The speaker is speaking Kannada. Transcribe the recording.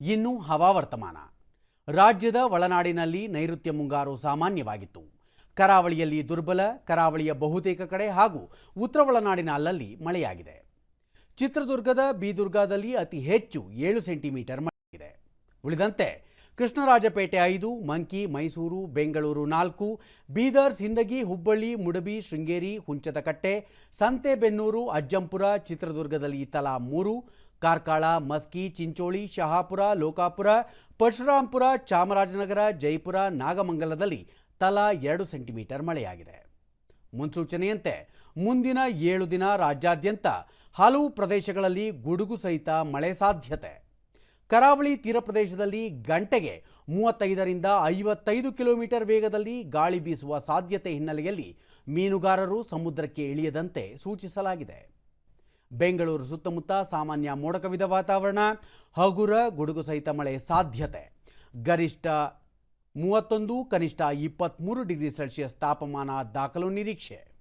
ಇನ್ನು ಹವಾವರ್ತಮಾನ. ರಾಜ್ಯದ ಒಳನಾಡಿನಲ್ಲಿ ನೈಋತ್ಯ ಮುಂಗಾರು ಸಾಮಾನ್ಯವಾಗಿತ್ತು. ಕರಾವಳಿಯಲ್ಲಿ ದುರ್ಬಲ, ಕರಾವಳಿಯ ಬಹುತೇಕ ಕಡೆ ಹಾಗೂ ಉತ್ತರ ಒಳನಾಡಿನ ಅಲ್ಲಲ್ಲಿ ಮಳೆಯಾಗಿದೆ. ಚಿತ್ರದುರ್ಗದ ಬಿದುರ್ಗದಲ್ಲಿ ಅತಿ ಹೆಚ್ಚು ಏಳು ಸೆಂಟಿಮೀಟರ್ ಮಳೆಯಾಗಿದೆ. ಉಳಿದಂತೆ, ಕೃಷ್ಣರಾಜಪೇಟೆ ಐದು, ಮಂಕಿ, ಮೈಸೂರು, ಬೆಂಗಳೂರು ನಾಲ್ಕು, ಬೀದರ್, ಸಿಂದಗಿ, ಹುಬ್ಬಳ್ಳಿ, ಮುಡಬಿ, ಶೃಂಗೇರಿ ಹುಂಚದಕಟ್ಟೆ ಸಂತೆಬೆನ್ನೂರು, ಅಜ್ಜಂಪುರ, ಚಿತ್ರದುರ್ಗದಲ್ಲಿ ತಲಾ ಮೂರು ಕಾರ್ಕಳ, ಮಸ್ಕಿ, ಚಿಂಚೋಳಿ, ಶಹಾಪುರ, ಲೋಕಾಪುರ, ಪರಶುರಾಂಪುರ, ಚಾಮರಾಜನಗರ, ಜೈಪುರ, ನಾಗಮಂಗಲದಲ್ಲಿ ತಲಾ ಎರಡು ಸೆಂಟಿಮೀಟರ್ ಮಳೆಯಾಗಿದೆ. ಮುನ್ಸೂಚನೆಯಂತೆ, ಮುಂದಿನ ಏಳು ದಿನ ರಾಜ್ಯಾದ್ಯಂತ ಹಲವು ಪ್ರದೇಶಗಳಲ್ಲಿ ಗುಡುಗು ಸಹಿತ ಮಳೆ ಸಾಧ್ಯತೆ. ಕರಾವಳಿ ತೀರ ಪ್ರದೇಶದಲ್ಲಿ ಗಂಟೆಗೆ ಮೂವತ್ತೈದರಿಂದ ಐವತ್ತೈದು ಕಿಲೋಮೀಟರ್ ವೇಗದಲ್ಲಿ ಗಾಳಿ ಬೀಸುವ ಸಾಧ್ಯತೆ ಹಿನ್ನೆಲೆಯಲ್ಲಿ ಮೀನುಗಾರರು ಸಮುದ್ರಕ್ಕೆ ಇಳಿಯದಂತೆ ಸೂಚಿಸಲಾಗಿದೆ. ಬೆಂಗಳೂರು ಸುತ್ತಮುತ್ತ ಸಾಮಾನ್ಯ ಮೋಡಕವಿದ ವಾತಾವರಣ, ಹಗುರ, ಗುಡುಗು ಸಹಿತ ಮಳೆ ಸಾಧ್ಯತೆ. ಗರಿಷ್ಠ ಮೂವತ್ತೊಂದು, ಕನಿಷ್ಠ ಇಪ್ಪತ್ತ್ಮೂರು ಡಿಗ್ರಿ ಸೆಲ್ಸಿಯಸ್ ತಾಪಮಾನ ದಾಖಲು ನಿರೀಕ್ಷೆ.